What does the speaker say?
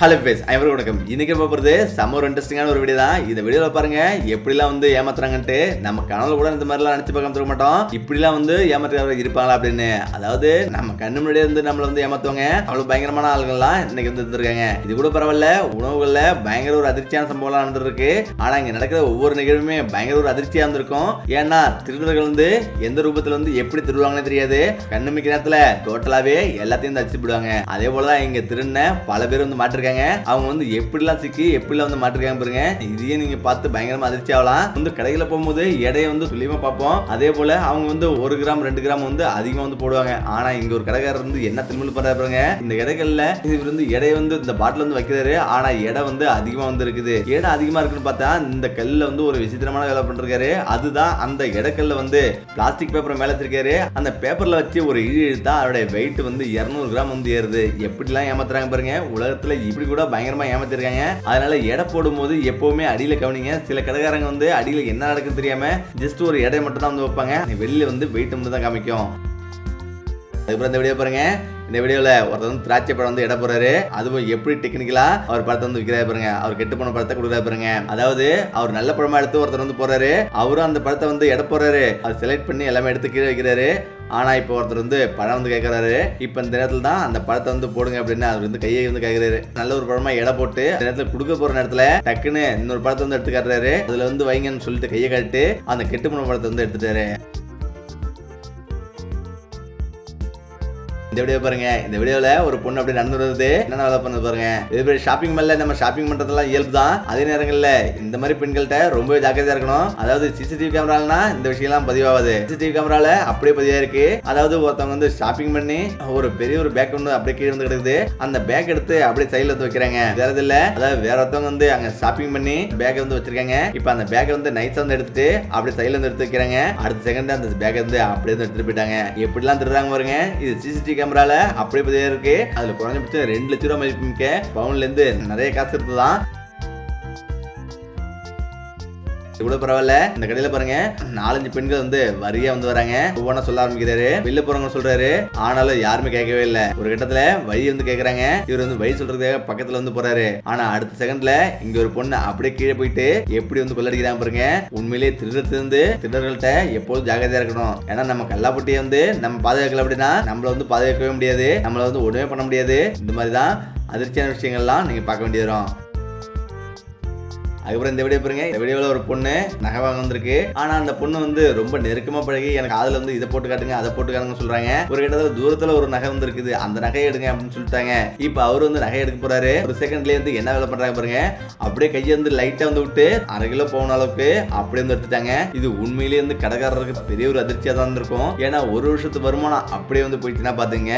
Hello base ஐவரும் வணக்கம். இன்றைக்கி நம்ம போகிறது செம்ம ஒரு இன்ட்ரெஸ்டிங்கான ஒரு வீடியோ தான். இந்த வீடியோவில் பாருங்கள் எப்படிலாம் வந்து ஏமாத்துறாங்கன்ட்டு நம்ம கனவுல கூட இந்த மாதிரிலாம் நினச்சி பார்க்க இருக்க மாட்டோம். இப்படிலாம் வந்து ஏமாத்துறவங்க இருப்பாங்களா அப்படின்னு? அதாவது நம்ம கண்ணு முன்னாடியே வந்து நம்மளை வந்து ஏமாத்துவாங்க. அவ்வளோ பயங்கரமான ஆளுங்கள்லாம் இன்னைக்கு வந்து இருந்திருக்காங்க. இது கூட பரவாயில்ல உணவுகளில் பயங்கர ஒரு அதிர்ச்சியான சம்பவம்லாம் நடந்துருக்கு. ஆனால் இங்கே நடக்கிற ஒவ்வொரு நிகழ்வுமே பயங்கர ஒரு அதிர்ச்சியாக இருந்திருக்கும். ஏன்னா திருடர்கள் வந்து எந்த ரூபத்தில் வந்து எப்படி திருடுவாங்கன்னு தெரியாது. கண்ணு மிக்க நேரத்தில் டோட்டலாகவே எல்லாத்தையும் தச்சு அடிச்சு விடுவாங்க அதே போல தான் இங்கே திருடின பல பேர் வந்து மாட்டிருக்காங்க. அவங்க வந்து எப்படிலாம் சிக்கி எப்படிலாம் வந்து மாட்டிருக்காங்க பாருங்க. இதையே நீங்க பார்த்து பயங்கரமா அதிர்ச்சி ஆகலாம். வந்து கடையில போகும்போது எடையை வந்து துல்லியமா பார்ப்போம். அதே போல அவங்க வந்து ஒரு கிராம் ரெண்டு கிராம் வந்து அதிகமா வந்து போடுவாங்க. ஆனா இங்க ஒரு கடைக்காரர் வந்து என்ன திருமல் பண்றாரு பாருங்க. இந்த கடைகள்ல இவர் வந்து எடை வந்து இந்த பாட்டில் வந்து வைக்கிறாரு. ஆனா எடை வந்து அதிகமா வந்து இருக்குது. எடை அதிகமா இருக்குன்னு பார்த்தா இந்த கல்ல வந்து ஒரு விசித்திரமான வேலை பண்ணிருக்காரு. அதுதான் அந்த எடைக்கல்ல வந்து பிளாஸ்டிக் பேப்பர் மேல வச்சிருக்காரு. அந்த பேப்பர்ல வச்சு ஒரு இழு இழுத்தா அதோட வெயிட் வந்து 200 கிராம் வந்து ஏறுது. எப்படிலாம் ஏமாத்துறாங்க பாருங்க. உலகத்துல இப்படி கூட பயங்கரமா ஏமாத்திருக்காங்க. அதனால எடை போடும்போது எப்பவுமே அடியில கவனிங்க. சில கடைக்காரங்க வந்து அடியில என்ன நடக்குன்னு தெரியாம ஜஸ்ட் ஒரு எடை மட்டும் தான் வந்து வைப்பாங்க. வெளியில வந்து வெயிட் மட்டும் தான் காமிக்கும். அதுக்கப்புறம் இந்த வீடியோ பாருங்க. இந்த வீடியோவில் ஒருத்தர் வந்து திராட்சை பழம் வந்து இட போறாரு. அதுவும் எப்படி டெக்னிக்கலா அவர் பழத்தை வந்து விற்கிறாரு பாருங்க. அவர் கெட்டு போன பழத்தை கொடுக்குறாரு பாருங்க. அதாவது அவர் நல்ல படமா எடுத்து ஒருத்தர் வந்து போறாரு. அவரும் அந்த பழத்தை வந்து இட போறாரு. அதை செலக்ட் பண்ணி எல்லாமே எடுத்து கீழே வைக்கிறாரு. ஆனா இப்போ ஒருத்தர் வந்து பழம் வந்து கேட்கறாரு இப்போ இந்த நேரத்தில் தான் அந்த பழத்தை வந்து போடுங்க அப்படின்னு அவர் வந்து கையை வந்து கேட்கறாரு நல்ல ஒரு பழமா எடை போட்டு இந்த நேரத்தில் கொடுக்க போற நேரத்துல டக்குன்னு இன்னொரு பழத்தை வந்து எடுத்து காட்டுறாரு. அதுல வந்து வைங்கன்னு சொல்லிட்டு கையை காட்டு அந்த கெட்டு போன பழத்தை வந்து எடுத்துட்டாரு. இந்த வீடியோ பாருங்க. இந்த வீடியோல ஒரு பொண்ணு அப்படி நடந்து வருது என்ன வேலை பண்ணுது பாருங்க. இது பேர் ஷாப்பிங் மால்ல நம்ம ஷாப்பிங் பண்றதெல்லாம் இயல்பு தான் அதே நேரங்கள்ல இந்த மாதிரி பெண்கள்கிட்ட ரொம்பவே ஜாக்கிரதையா இருக்கணும். அதாவது சிசிடிவி கேமராலனா இந்த விஷயம்லாம் பதிவாகுது. சிசிடிவி கேமரால அப்படியே பதிவா இருக்கு அதாவது ஒருத்தவங்க வந்து ஷாப்பிங் பண்ணி ஒரு பெரிய ஒரு பேக் ஒன்று அப்படியே கீழே வந்து கிடக்குது. அந்த பேக் எடுத்து அப்படியே சைடில் வந்து வைக்கிறாங்க. வேற இல்ல. அதாவது வேற ஒருத்தவங்க வந்து அங்க ஷாப்பிங் பண்ணி பேக் வந்து வச்சிருக்காங்க. இப்போ அந்த பேக்கை வந்து நைஸா வந்து எடுத்துட்டு அப்படியே சைடில் வந்து எடுத்து வைக்கிறாங்க. அடுத்த செகண்ட் அந்த பேக்கை வந்து அப்படியே வந்து எடுத்துட்டு போயிட்டாங்க. எப்படிலாம் திருடுறாங்க பாருங்க. இது சிசிடிவி கேமரால அப்படியே பதிவே இருக்கு. அதுல குறைஞ்சபட்சம் ரெண்டு லட்ச ரூபா மதிப்பு மிக்க பவுன்ல இருந்து நிறைய காசு இருந்ததுதான் இவ்வளோ கூட பரவாயில்ல. இந்த கடையில பாருங்க நாலஞ்சு பெண்கள் வந்து வரியா வந்து வராங்க. ஒவ்வொன்றா சொல்ல ஆரம்பிக்கிறாரு. வெளில போறவங்க சொல்றாரு. ஆனாலும் யாருமே கேட்கவே இல்ல. ஒரு கட்டத்துல வழி வந்து கேக்குறாங்க. இவர் வந்து வழி சொல்றதுக்காக பக்கத்துல வந்து போறாரு. ஆனா அடுத்த செகண்ட்ல இங்க ஒரு பொண்ணு அப்படியே கீழே போயிட்டு எப்படி வந்து கொள்ளடிக்கிறாங்க பாருங்க. உண்மையிலேயே திருடத்திலிருந்து திருடர்கள்ட்ட எப்போதும் ஜாகிரதையா இருக்கணும். ஏன்னா நம்ம கல்லாப்பட்டியை வந்து நம்ம பாதுகாக்கல அப்படின்னா நம்மள வந்து பாதுகாக்கவே முடியாது. நம்மள வந்து ஒண்ணுமே பண்ண முடியாது. இந்த மாதிரி தான் அதிர்ச்சியான விஷயங்கள்லாம் நீங்க பார்க்க வேண்டியது வரும். அதுக்கப்புறம் இந்த வீடியோ பாருங்க. இந்த வீடியோவில் ஒரு பொண்ணு நகை வாங்க வந்திருக்கு. ஆனா அந்த பொண்ணு வந்து ரொம்ப நெருக்கமா பழகி எனக்கு அதுல வந்து இதை போட்டு காட்டுங்க அதை போட்டு காட்டுங்க சொல்றாங்க. ஒரு இடத்துல தூரத்துல ஒரு நகை வந்து இருக்குது அந்த நகையை எடுங்க அப்படின்னு சொல்லிட்டாங்க. இப்போ அவர் வந்து நகை எடுக்க போறாரு. ஒரு செகண்ட்லேயே வந்து என்ன வேலை பண்றாங்க பாருங்க. அப்படியே கையை வந்து லைட்டா வந்து விட்டு அரை கிலோ போன அளவுக்கு அப்படியே வந்து எடுத்துட்டாங்க. இது உண்மையிலேயே வந்து கடைக்காரருக்கு பெரிய ஒரு அதிர்ச்சியா தான் இருந்திருக்கும். ஏன்னா ஒரு வருஷத்து வருமானம் அப்படியே வந்து போயிடுச்சுன்னா பாத்துங்க.